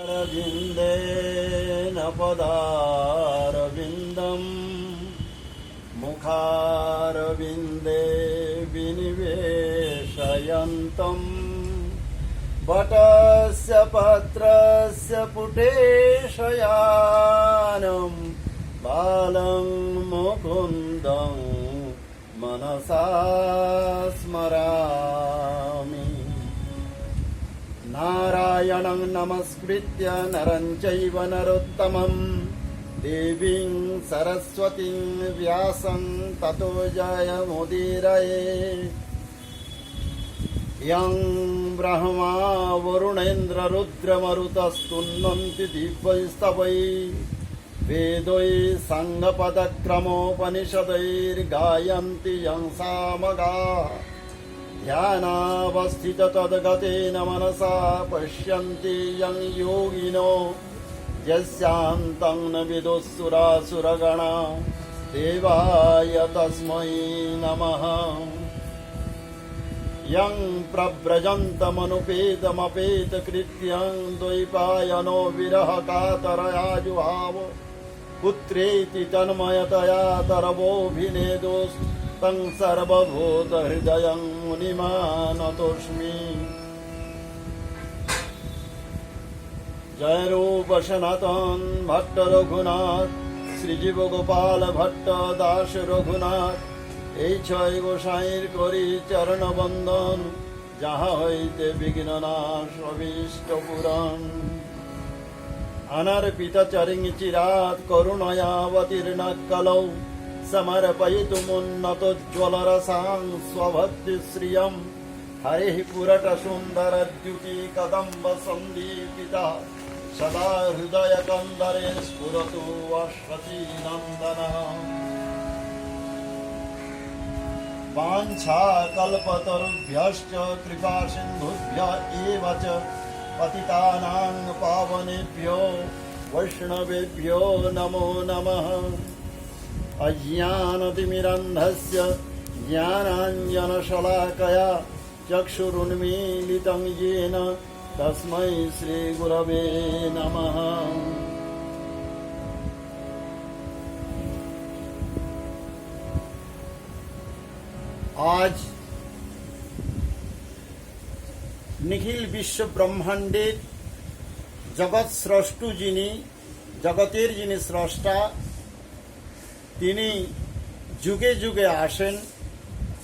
अरविन्देन पदारविन्दम् मुखारविन्दे विनिवेशयन्तम् वटस्य पत्रस्य पुटेशयानम् बालं मुकुन्दं मनसा स्मरामि नारायणं नमस्कृत्य नरं चैव नरोत्तमं देवीं सरस्वतीं व्यासं ततो जयमुदीरये यं ब्रह्मा वरुणेन्द्ररुद्रमरुतस्तुन्वन्ति दिव्यैस्तवै। वेदै सङ्गपदक्रमोपनिषदैर्गायन्ति यं सामगा ध्यानावस्थिततद्गतेन मनसा पश्यन्ति यं योगिनो यस्यान्तं न विदुःसुरासुरगणा देवाय तस्मै नमः। यं प्रव्रजन्तमनुपेतमपेतकृत्यं द्वैपायनो विरहकातरया जुहाव पुत्रेति तन्मयतया तरवोऽभिनेदोस्तं सर्वभूतहृदयं मुनिमानतोऽस्मि जय रूप सनातन भट्ट रघुनाथ শ্রীজীব গোপাল ভট্ট দাস রঘুনাথ এই ছয় গোসাইর করি চরণ বন্দন যাহা হইতে বিঘ্ন নাশ অভীষ্ট পুরাণ अनर्पित चरिङ् चिरात् करुणयावतीर्ण कलौ समर्पयितुमुन्नतोज्ज्वलरसां स्वभक्तिश्रियम् हरिः पुरटसुन्दरद्युति कदम्ब सन्दीपिता सदा हृदयकन्दरे स्फुरतु अश्वतीनन्दनः वाञ्छाकल्पतरुभ्यश्च कृपासिन्धुभ्य एव च पतितानां पावनेभ्यो वैष्णवेभ्यो नमो नमः अज्ञानतिमिरन्धस्य ज्ञानाञ्जनशलाकया चक्षुरुन्मीलितं येन तस्मै श्रीगुरवे नमः আজ নিখিল বিশ্ব ব্রহ্মাণ্ডের জগৎ স্রষ্টু যিনি জগতের যিনি স্রষ্টা তিনি যুগে যুগে আসেন,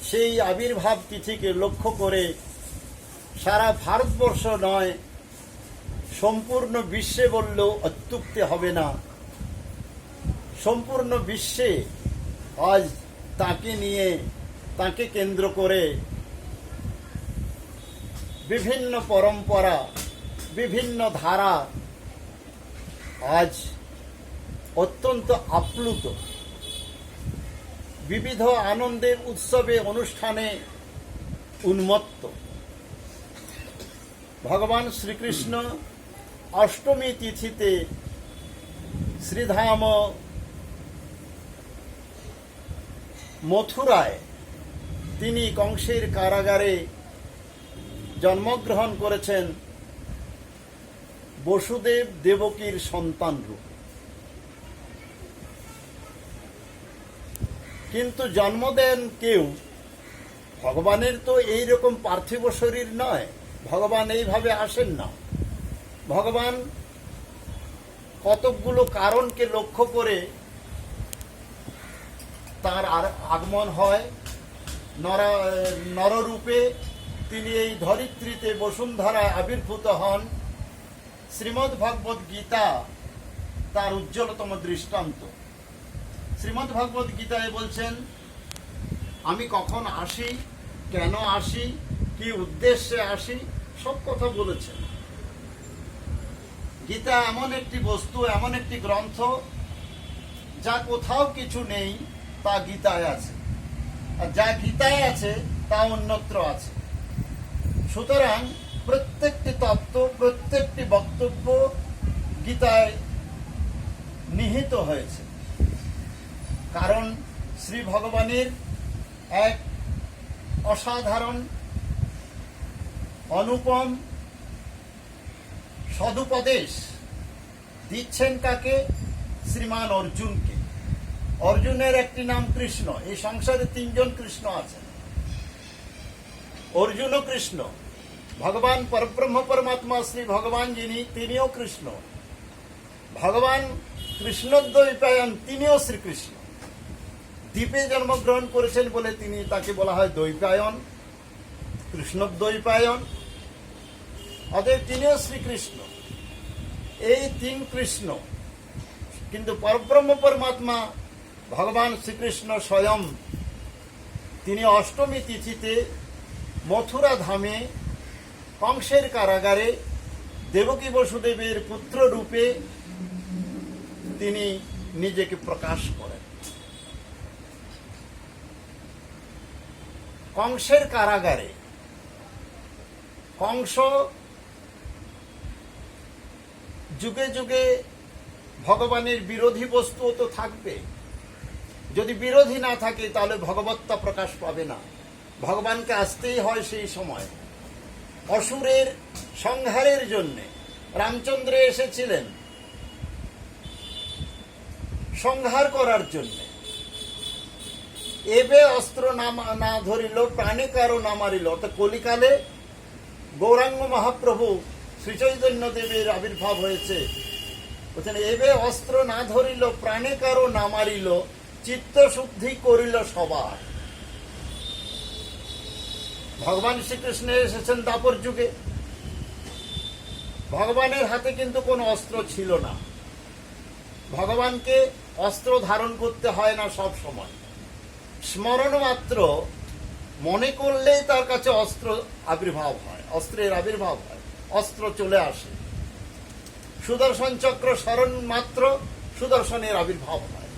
সেই আবির্ভাব তিথিকে লক্ষ্য করে সারা ভারতবর্ষ নয়, সম্পূর্ণ বিশ্বে বললেও অত্যুক্তি হবে না। সম্পূর্ণ বিশ্বে আজ তাকে নিয়ে, তাকে কেন্দ্র করে বিভিন্ন পরম্পরা, বিভিন্ন ধারা আজ অত্যন্ত আপ্লুত। বিবিধ আনন্দে উৎসবে অনুষ্ঠানে উন্মত্ত। ভগবান শ্রীকৃষ্ণ অষ্টমী তিথিতে শ্রীধাম মথুরায় তিনি কংসের কারাগারে জন্মগ্রহণ করেছেন বসুদেব দেবকীর সন্তান রূপ কিন্তু জন্ম দেন কেউ। ভগবানের তো এই রকম পার্থিব শরীর নয়। ভগবান এইভাবে আসেন না। ভগবান কতকগুলো কারণকে লক্ষ্য করে তার আগমন হয়। নর, নররূপে তিনি এই ধরিত্রীতে বসুন্ধরায় আবির্ভূত হন। শ্রীমদ্ ভগবত গীতা তার উজ্জ্বলতম দৃষ্টান্ত। শ্রীমদ্ ভগবত গীতায় বলছেন, আমি কখন আসি, কেন আসি, কি উদ্দেশ্যে আসি, সব কথা বলেছেন। গীতা এমন একটি বস্তু, এমন একটি গ্রন্থ, যা কোথাও কিছু নেই, তা গীতায় আছে। আর যা গীতায় আছে, তা অন্যত্র আছে। সুতরাং প্রত্যেকটি তত্ত্ব, প্রত্যেকটি বক্তব্য গীতায় নিহিত হয়েছে। কারণ শ্রী ভগবানের এক অসাধারণ অনুপম সদুপদেশ দিচ্ছেন কাকে? শ্রীমান অর্জুনকে। অর্জুনের একটি নাম কৃষ্ণ। এই সংসারে তিনজন কৃষ্ণ আছেন। অর্জুন ও কৃষ্ণ। ভগবান পরব্রহ্ম পরমাত্মা শ্রী ভগবান যিনি, তিনিও কৃষ্ণ। ভগবান কৃষ্ণদ্বৈপায়ন, তিনিও শ্রীকৃষ্ণ। দ্বীপে জন্মগ্রহণ করেছেন বলে তিনি তাকে বলা হয় দৈপায়ন কৃষ্ণদ্বৈপায়ন অতএব তিনিও শ্রীকৃষ্ণ। এই তিন কৃষ্ণ, কিন্তু পরব্রহ্ম পরমাত্মা ভগবান শ্রীকৃষ্ণ স্বয়ং, তিনি অষ্টমী তিথিতে মথুরা ধামে কংসের কারাগারে দেবকী বসুদেবের পুত্র রূপে তিনি নিজেকে প্রকাশ করেন। কংসের কারাগারে। কংস যুগে যুগে ভগবানের বিরোধী বস্তু তো থাকবে। যদি বিরোধী না থাকে, তাহলে ভগবত্তা প্রকাশ পাবে না। ভগবানকে আসতেই হয় সেই সময়। অসুরের সংহারের জন্যে রামচন্দ্র এসেছিলেন সংহার করার জন্যে। এবে অস্ত্র না না ধরিল প্রাণে কারও না মারিল। অর্থাৎ কলিকালে গৌরাঙ্গ মহাপ্রভু শ্রীচৈতন্য দেবের আবির্ভাব হয়েছে। বলছেন, এবে অস্ত্র না ধরিল প্রাণে কারও না মারিল চিত্ত শুদ্ধি করিল সবার। ভগবান শ্রীকৃষ্ণ এসেছেন দাপর যুগে। ভগবানের হাতে কিন্তু কোনো অস্ত্র ছিল না। ভগবানকে অস্ত্র ধারণ করতে হয় না সব সময়। স্মরণ মাত্র মনে করলেই তার কাছে অস্ত্র আবির্ভাব হয়, অস্ত্রের আবির্ভাব হয়, অস্ত্র চলে আসে। সুদর্শন চক্র স্মরণ মাত্র সুদর্শনের আবির্ভাব হয়।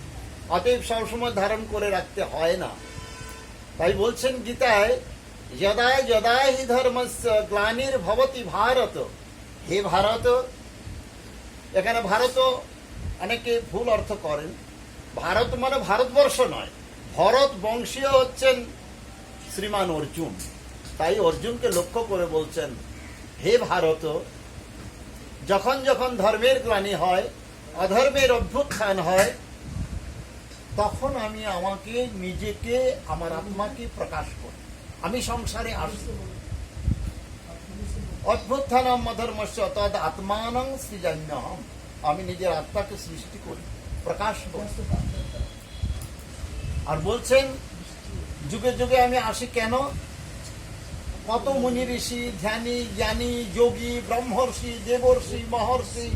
অতএব সবসময় ধারণ করে রাখতে হয় না। তাই বলছেন গীতায়, যদা যদা হি ধর্মস্য গ্লানির ভবতি ভারত। হে ভারত, এখানে ভারত অনেকে ভুল অর্থ করেন। ভারত মানে ভারতবর্ষ নয়। ভরত বংশীয় হচ্ছেন শ্রীমান অর্জুন। তাই অর্জুনকে লক্ষ্য করে বলছেন, হে ভারত, যখন যখন ধর্মের গ্লানি হয়, অধর্মের অভ্যুত্থান হয়, তখন আমি আমাকে নিজেকে, আমার আত্মাকে প্রকাশ করি। আমি সংসারে আসি অভ্যুত্থানম অধর্মস্য, তদ আত্মানং সৃজন্যহম। আমি নিজের আত্মাকে সৃষ্টি করি, প্রকাশ করি। বলছেন, যুগে যুগে আমি আসি কেন? কত মুনি ঋষি, ধ্যানী, জ্ঞানী, যোগী, ব্রহ্মর্ষি, দেবর্ষি, মহর্ষি,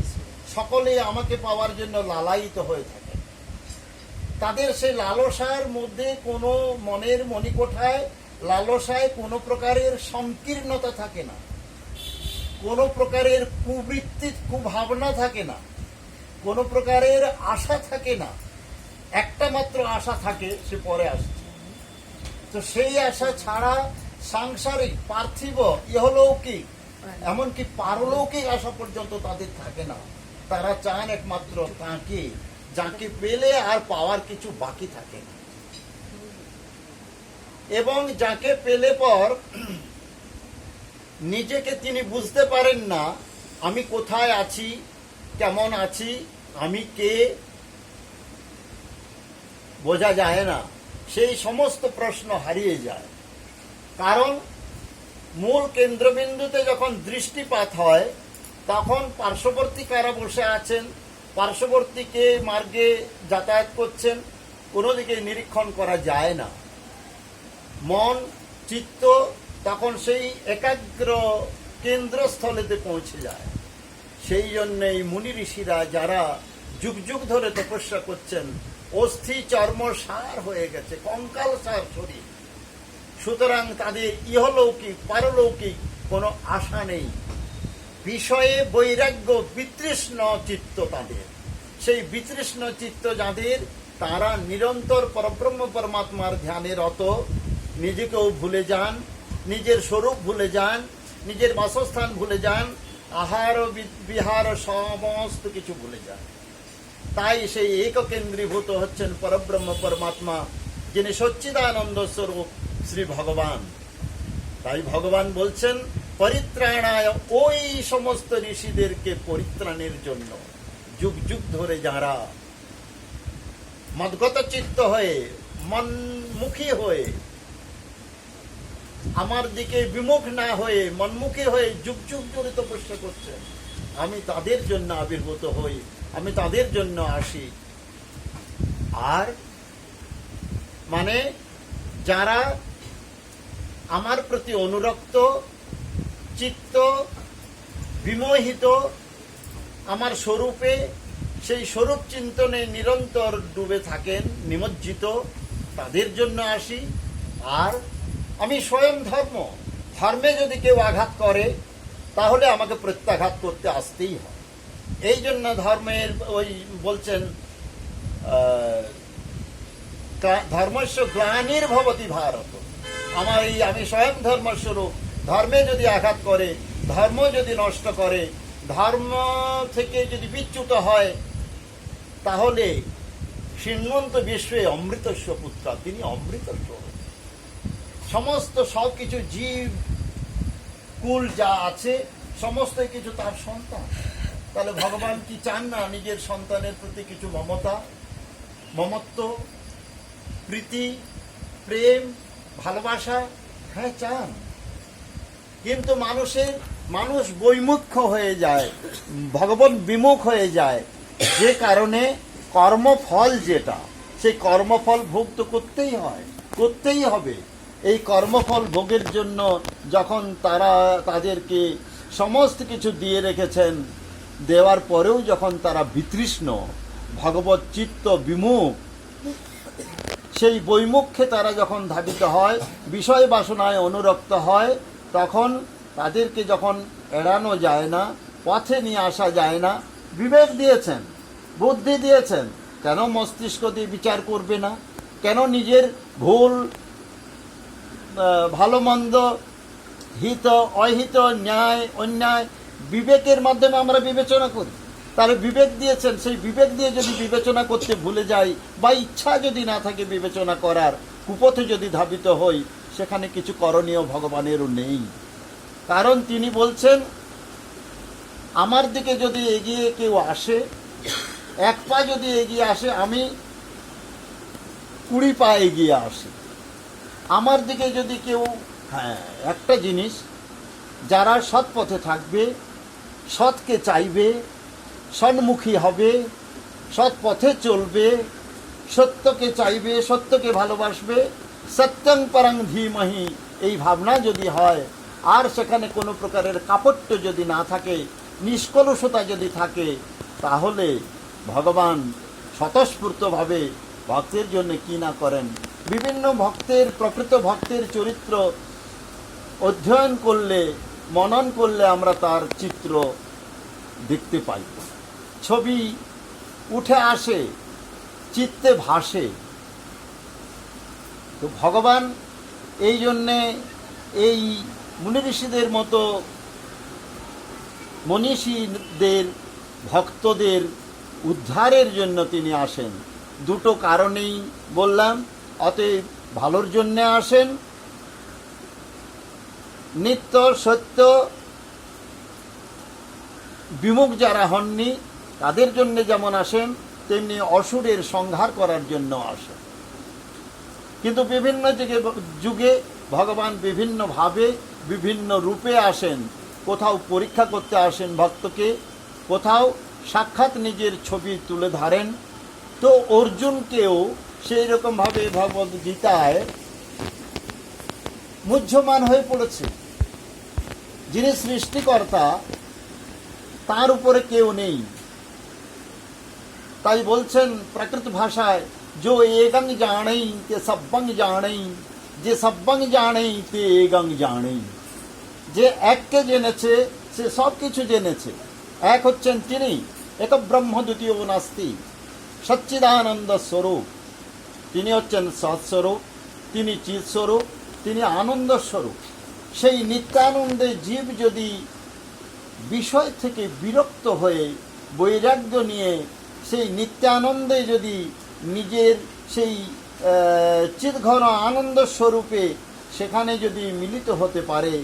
সকলে আমাকে পাওয়ার জন্য লালায়িত হয়ে থাকে। তাদের সেই লালসার মধ্যে কোনো মনের মণিকোঠায়, লালসায় কোনো প্রকারের সংকীর্ণতা থাকে না। কোনো প্রকারের কুবৃত্তি, কুভাবনা থাকে না। কোনো প্রকারের আশা থাকে না। একটা মাত্র আশা থাকে সে পরে আসছে তো সেই আশা ছাড়া সাংসারিক পার্থিব ইহলৌকিক এমনকি পারলৌকিক আশা পর্যন্ত তাদের থাকে না। তারা চান একমাত্র তাকে যাকে পেলে আর পাওয়ার কিছু বাকি থাকে না। এবং যাকে পেলে পর নিজেকে তিনি বুঝতে পারেন না আমি কোথায় আছি কেমন আছি আমি কে বোঝা যায় না, সেই সমস্ত প্রশ্ন হারিয়ে যায়। কারণ মূল কেন্দ্রবিন্দুতে যখন দৃষ্টিপাত হয়, তখন পার্শ্ববর্তী কারা বসে আছেন, পার্শ্ববর্তীকে মার্গে যাতায়াত করছেন, কোনো দিকে নিরীক্ষণ করা যায় না। মন, চিত্ত তখন সেই একাগ্র কেন্দ্রস্থলেতে পৌঁছে যায়। সেই জন্যই মুনি ঋষিরা যারা যুগ যুগ ধরে তপস্যা করছেন অস্থি চর্ম সার হয়ে গেছে, কঙ্কাল সার শরীর। সুতরাং তাদের ইহলৌকিক, পারলৌকিক কোনো আশা নেই। বিষয়ে বৈরাগ্য বিতৃষ্ণ চিত্ত তাদের। সেই বিতৃষ্ণ চিত্ত যাদের, তারা নিরন্তর পরব্রহ্ম পরমাত্মার ধ্যানে রত। নিজেকেও ভুলে যান, নিজের স্বরূপ ভুলে যান, নিজের বাসস্থান ভুলে যান, আহার বিহার, সমস্ত কিছু ভুলে যান। তাই সেই এককেন্দ্রীভূত হচ্ছেন পরব্রহ্ম পরমাত্মা, যিনি সচ্চিদানন্দ স্বরূপ শ্রী ভগবান। তাই ভগবান বলছেন, পরিত্রাণায় ওই সমস্ত ঋষিদেরকে পরিত্রাণের জন্য যুগ যুগ ধরে যারা মদগত চিত্ত হয়ে, মনমুখী হয়ে, আমার দিকে বিমুখ না হয়ে, মনমুখী হয়ে যুগ যুগ ধরে তপস্যা করছে, আমি তাদের জন্য আবির্ভূত হই। আমি তাদের জন্য আসি। আর মানে যারা আমার প্রতি অনুরক্ত, চিত্ত, বিমোহিত, আমার স্বরূপে, সেই স্বরূপ চিন্তনে নিরন্তর ডুবে থাকেন, নিমজ্জিত, তাদের জন্য আসি। আর আমি স্বয়ং ধর্ম, ধর্মে যদি কেউ আঘাত করে, তাহলে আমাকে প্রত্যাঘাত করতে আসতেই হয়। এই জন্য ধর্মের ওই বলছেন ধর্মস্য গ্লানির ভবতি ভারত আমার এই, আমি স্বয়ং ধর্মস্বরূপ, ধর্মে যদি আঘাত করে, ধর্ম যদি নষ্ট করে, ধর্ম থেকে যদি বিচ্যুত হয়, তাহলে শ্রীমন্ত বিশ্বে অমৃতস্ব পুত্র, তিনি অমৃত। সমস্ত সব কিছু জীব, কুল যা আছে, সমস্ত কিছু তার সন্তান তাহলে ভগবান কি চান না নিজের সন্তানের প্রতি কিছু মমতা, মমত্ব, প্রীতি, প্রেম, ভালোবাসা? হ্যাঁ চান। কিন্তু মানুষের, মানুষ বৈমুখ্য হয়ে যায়, ভগবান বিমুখ হয়ে যায়। যে কারণে কর্মফল যেটা, সেই কর্মফল ভোগ তো করতেই হয়, করতেই হবে। এই কর্মফল ভোগের জন্য যখন তারা তাদেরকে সমস্ত কিছু দিয়ে রেখেছেন দেওয়ার পরেও যখন তারা বিতৃষ্ণ, ভগবত চিত্ত বিমুখ, সেই বৈমুখ্যে তারা যখন ধাবিত হয়, বিষয় বাসনায় অনুরক্ত হয়, তখন তাদেরকে যখন এড়ানো যায় না, পথে নিয়ে আসা যায় না, বিবেক দিয়েছেন, বুদ্ধি দিয়েছেন, কেন মস্তিষ্ক দিয়ে বিচার করবে না? কেন নিজের ভুল ভালো মন্দ, হিত, অহিত, ন্যায়, অন্যায় বিবেকের মাধ্যমে আমরা বিবেচনা করি। তাহলে বিবেক দিয়েছেন, সেই বিবেক দিয়ে যদি বিবেচনা করতে ভুলে যাই বা ইচ্ছা যদি না থাকে বিবেচনা করার, কুপথে যদি ধাবিত হই, সেখানে কিছু করণীয় ভগবানেরও নেই। কারণ তিনি বলছেন, আমার দিকে যদি এগিয়ে কেউ আসে, এক পা যদি এগিয়ে আসে, আমি কুড়ি পা এগিয়ে আসি। আমার দিকে যদি কেউ হ্যাঁ একটা জিনিস যারা সৎ পথে থাকবে, সৎকে চাইবে, সন্মুখী হবে সৎ পথে চলবে, সত্যকে চাইবে, সত্যকে ভালোবাসবে, সত্যং পরং ধীমহি, এই ভাবনা যদি হয়, আর সেখানে কোনো প্রকারের কাপট্য যদি না থাকে, নিষ্কলুষতা যদি থাকে, তাহলে ভগবান স্বতঃস্ফূর্তভাবে ভক্তের জন্য কি না করেন? বিভিন্ন ভক্তের, প্রকৃত ভক্তের চরিত্র অধ্যয়ন করলে মনন করলে আমরা তার চিত্র দেখতে পাই। ছবি উঠে আসে, চিত্তে ভাসে। তো ভগবান এই জন্যে এই মুনি ঋষিদের মতো মনীষীদের, ভক্তদের উদ্ধারের জন্য তিনি আসেন। দুটো কারণেই বললাম, অতএব ভালোর জন্যে আসেন নিত্য সত্য বিমুখ যারা হননি, তাদের জন্য যেমন আসেন, তেমনি অসুরের সংহার করার জন্য আসেন। কিন্তু বিভিন্ন যুগে যুগে ভগবান বিভিন্নভাবে, বিভিন্ন রূপে আসেন। কোথাও পরীক্ষা করতে আসেন ভক্তকে, কোথাও সাক্ষাৎ নিজের ছবি তুলে ধরেন। তো অর্জুনকেও সেই রকমভাবে ভগবদ গীতায় মুহ্যমান হয়ে পড়েছে। যিনি সৃষ্টিকর্তা, তার উপরে কেউ নেই। তাই বলছেন প্রাকৃত ভাষায়, যে এগং জানেই তে সব্বং জানেই যে সব্বং জানেই তে এগং জানেই যে এককে জেনেছে, সে সব কিছু জেনেছে। এক হচ্ছেন তিনি এক ব্রহ্ম দ্বিতীয় নাস্তি, সচ্চিদানন্দ স্বরূপ। তিনি হচ্ছেন সৎস্বরূপ, তিনি চিৎস্বরূপ, তিনি আনন্দ স্বরূপ। সেই নিত্যানন্দে জীব যদি বিষয় থেকে বিরক্ত হয়ে বৈরাগ্য নিয়ে সেই নিত্যানন্দে যদি নিজের সেই চিৎঘন আনন্দ স্বরূপে সেখানে যদি মিলিত হতে পারে,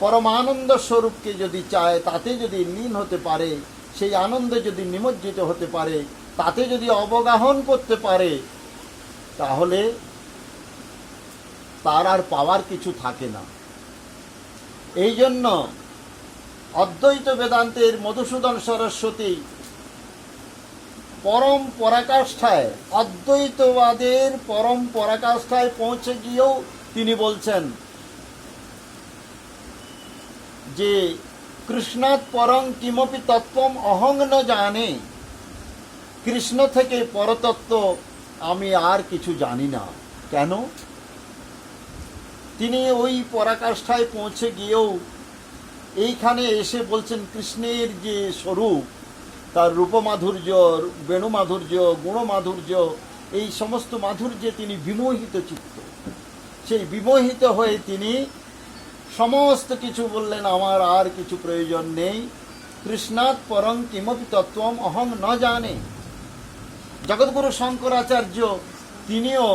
পরমানন্দ স্বরূপকে যদি চায়, তাতে যদি লীন হতে পারে, সেই আনন্দে যদি নিমজ্জিত হতে পারে, তাতে যদি অবগাহন করতে পারে, তাহলে তার আর পাওয়ার কিছু থাকে না। এই জন্য অদ্বৈত বেদান্তের মধুসূদন সরস্বতী পরম পরাকাষ্ঠায়, অদ্বৈতবাদের পরম পরাকাষ্ঠায় পৌঁছে গিয়েও তিনি বলছেন যে, কৃষ্ণাৎ পরং কিমপি তত্ত্বম অহং ন জানে, কৃষ্ণ থেকে পরতত্ত্ব আমি আর কিছু জানি না। কেন? তিনি ওই পরাকাষ্ঠায় পৌঁছে গিয়েও এইখানে এসে বলছেন, কৃষ্ণের যে স্বরূপ, তার রূপমাধুর্য, বেণুমাধুর্য, গুণমাধুর্য, এই সমস্ত মাধুর্যে তিনি বিমোহিত চিত্ত। সেই বিমোহিত হয়ে তিনি সমস্ত কিছু বললেন, আমার আর কিছু প্রয়োজন নেই। কৃষ্ণাত পরং কিমপি তত্ত্বম, অহং ন জানে। জগৎগুরু শঙ্করাচার্য তিনিও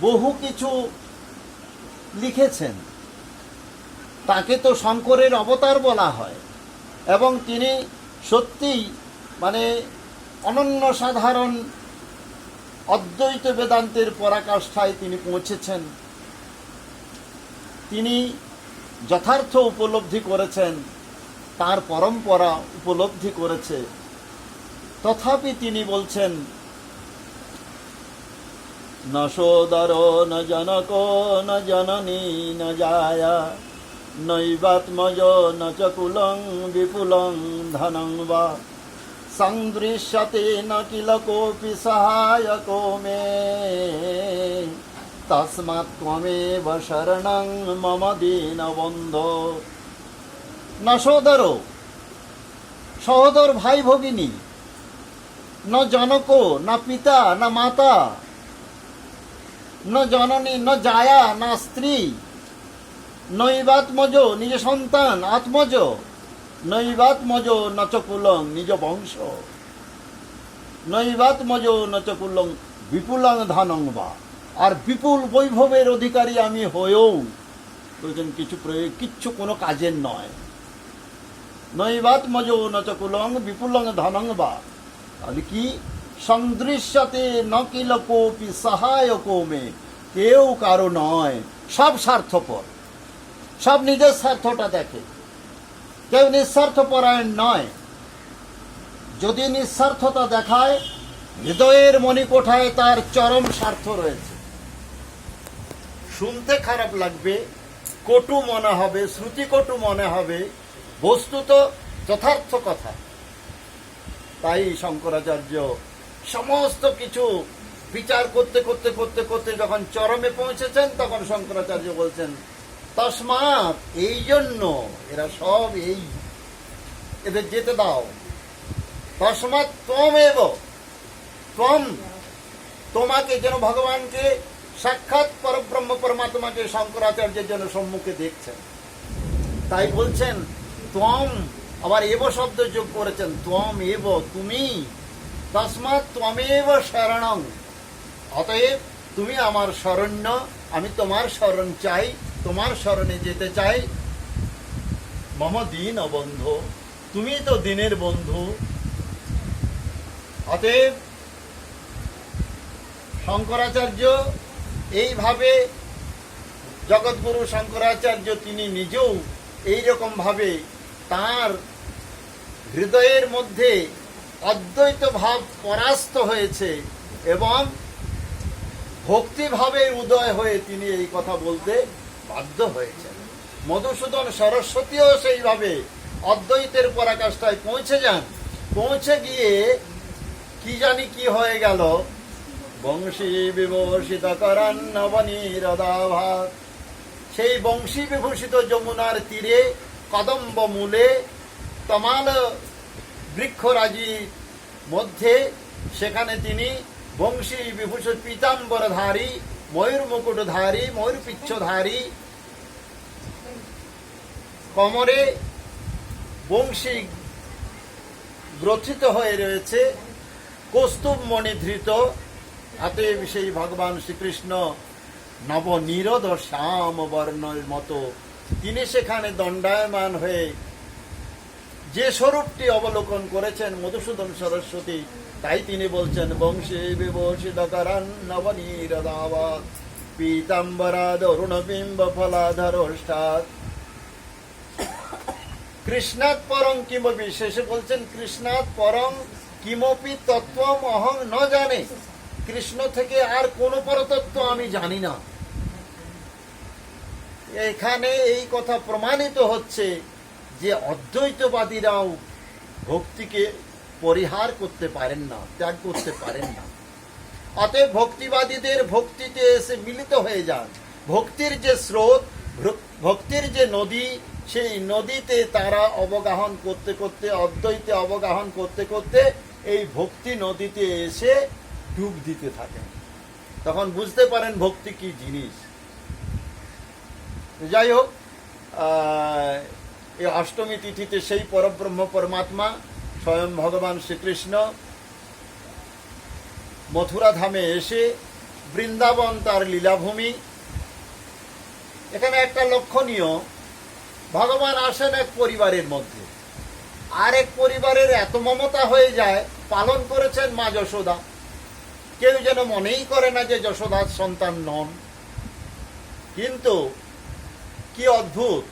বহু কিছু লিখেছেন। তাকে তো শঙ্করের অবতার বলা হয়। এবং তিনি সত্যিই মানে অনন্য সাধারণ অদ্বৈত বেদান্তের পরাকাষ্ঠায় তিনি পৌঁছেছেন। তিনি যথার্থ উপলব্ধি করেছেন, তার পরম্পরা উপলব্ধি করেছে। তথাপি তিনি বলছেন ন সোদর ন জনক ন জননী ন জায়া নৈবাত্মজ ন চ কুলং বিপুলং ধনং বা সংদৃশ্যতে ন কিল কোপি সহায়কো মে তস্মাৎ ত্বমেব শরণং মম দীনবন্ধ না সহোদর সহোদর ভাই ভগিনী ন জনক না পিতা না মাতা ন জননী, ন জায়া, না স্ত্রী। নৈবাত্মজ নিজ সন্তান, আত্মজ। নৈবাত্মজ নচ কুলং নিজ বংশ। নৈবাত্মজ নচ কুলং বিপুলং ধনং বা। আর বিপুল বৈভবের অধিকারী আমি হয়েও বলছেন, কিছু প্রয়োগ, কিচ্ছু কোনো কাজের নয়। নৈবাত্মজ নচ কুলং বিপুলং ধনং বা। তাহলে কি? সংদৃশ্যতে নকিল কোপি সহায়ক মে কেউ কারও নয়, সব স্বার্থপর। সব নিজের স্বার্থটা দেখে। কেউ নিঃস্বার্থ পরায়ণ নয়। যদি নিঃস্বার্থতা দেখায়, হৃদয়ের মণিকোঠায় তার চরম স্বার্থ রয়েছে। শুনতে খারাপ লাগবে, কটু মনে হবে শ্রুতিকটু মনে হবে, বস্তুত যথার্থ কথা। তাই শঙ্করাচার্য সমস্ত কিছু বিচার করতে করতে করতে করতে যখন চরমে পৌঁছেছেন, তখন শঙ্করাচার্য বলছেন, তসমাৎ এই জন্য এরা সব এই, এদের যেতে দাও। তসমাৎ ত্বমেব, ত্বম, তোমাকে যেন ভগবানকে সাক্ষাৎ পরব্রহ্ম পরমাত্মাকে শঙ্করাচার্যের জন্য সম্মুখে দেখছেন। তাই বলছেন, ত্বম, আবার এব শব্দ যোগ করেছেন ত্বম এব তুমি তসমাৎ ত্বমেব শরণং অতএব তুমি আমার শরণ্য আমি তোমার শরণ চাই তোমার শরণে যেতে চাই মম দিন বন্ধু তুমি তো দিনের বন্ধু অতএব শঙ্করাচার্য এইভাবে জগৎগুরু শঙ্করাচার্য তিনি নিজেও এইরকম ভাবে তার হৃদয়ের মধ্যে অদ্বৈত ভাব পরাস্ত হয়েছে এবং ভক্তিভাবে উদয় হয়ে তিনি এই কথা বলতে বাধ্য হয়েছেন। মধুসূদন সরস্বতীও সেইভাবে অদ্বৈতের পরাকাষ্ঠায় পৌঁছে যান। পৌঁছে গিয়ে কি জানি কি হয়ে গেল। বংশী বিভূষিত করান সেই বংশী বিভূষিত যমুনার তীরে কদম্ব মূলে তমাল বৃক্ষরাজি মধ্যে সেখানে তিনি বংশী বিভূষিত পীতাম্বরধারী ময়ূর মুকুটধারী ময়ূর পিচ্ছধারী কমরে বংশী গ্রথিত হয়ে রয়েছে। কৌস্তুভ মণি ধৃত হাতে সেই ভগবান শ্রীকৃষ্ণ নব নীরদ শ্যাম বর্ণের মতো। তিনি সেখানে দণ্ডায়মান হয়ে যে স্বরূপটি অবলোকন করেছেন মধুসূদন সরস্বতী, তাই তিনি বলছেন, বংশে বিভূষিত নবনীরদাবাদ, পীতাম্বরাদ অরুণবিম্ব ফলাধরষ্ঠাত কৃষ্ণাৎ পরম কিমপি, শেষে বলছেন, কৃষ্ণাৎ পরম কিমপি তত্ত্বম অহং ন জানে। কৃষ্ণ থেকে আর কোন পরতত্ত্ব আমি জানি না। এখানে এই কথা প্রমাণিত হচ্ছে যে অদ্বৈতবাদীরাও ভক্তিকে পরিহার করতে পারেন না, ত্যাগ করতে পারেন না। অতএব ভক্তিবাদীদের ভক্তিতে এসে মিলিত হয়ে যান। ভক্তির যে স্রোত ভক্তির যে নদী, সেই নদীতে তারা অবগাহন করতে করতে, অদ্বৈতে অবগাহন করতে করতে এই ভক্তি নদীতে এসে ডুব দিতে থাকেন। তখন বুঝতে পারেন ভক্তি কি জিনিস। যাই হোক এই অষ্টমী তিথিতে সেই পরব্রহ্ম পরমাত্মা স্বয়ং ভগবান শ্রীকৃষ্ণ মথুরা ধামে এসে বৃন্দাবন তার লীলাভূমি। এখানে একটা লক্ষণীয়, ভগবান আসেন এক পরিবারের মধ্যে। আর এক পরিবারের এত মমতা হয়ে যায়, পালন করেছেন মা যশোদা। কেউ যেন মনেই করে না যে যশোদার সন্তান নন। কিন্তু কি অদ্ভুত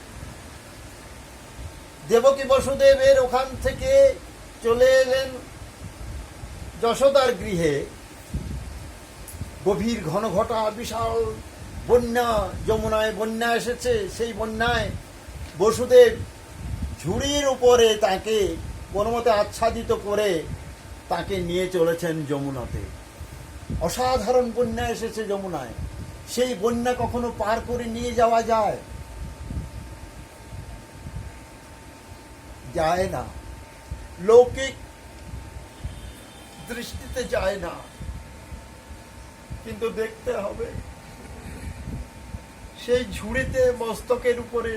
দেবকী বসুদেবের ওখান থেকে চলে এলেন যশোদার গৃহে। গভীর ঘন ঘটা বিশাল বন্যা, যমুনায় বন্যা এসেছে। সেই বন্যায় বসুদেব ঝুড়ির উপরে তাকে কোনো মতে আচ্ছাদিত করে তাকে নিয়ে চলেছেন যমুনাতে। অসাধারণ বন্যা এসেছে যমুনায়। সেই বন্যা কখনো পার করে নিয়ে যাওয়া যায়? যায় না লৌকিক দৃষ্টিতে যায় না কিন্তু দেখতে হবে সেই ঝুড়িতে মস্তকের উপরে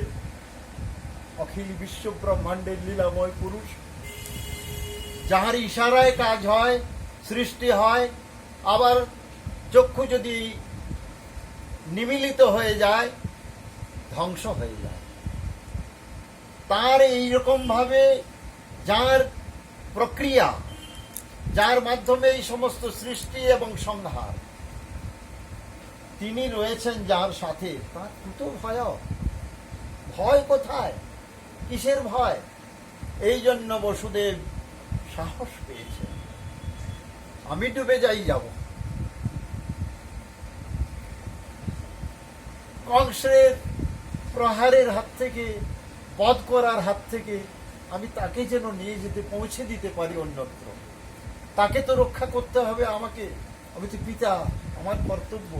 অখিল বিশ্ব ব্রহ্মাণ্ডের লীলাময় পুরুষ যাহার ইশারায় কাজ হয় সৃষ্টি হয় আবার চক্ষু যদি নিমিলিত হয়ে যায় ধ্বংস হয়ে যায় তার এইরকম ভাবে যার প্রক্রিয়া, যার মাধ্যমে এই সমস্ত সৃষ্টি এবং সংহার, তিনি রয়েছেন যার সাথে। তার কত ভয়? ভয় কোথায়? কিসের ভয়? এই জন্য বসুদেব সাহস পেয়েছেন। আমি ডুবে যাই যাব। কংসের প্রহারের হাত থেকে বধ করার হাত থেকে আমি তাকে যেন নিয়ে যেতে, পৌঁছে দিতে পারি অন্যত্র। তাকে তো রক্ষা করতে হবে আমাকে। আমি তো পিতা, আমার কর্তব্য।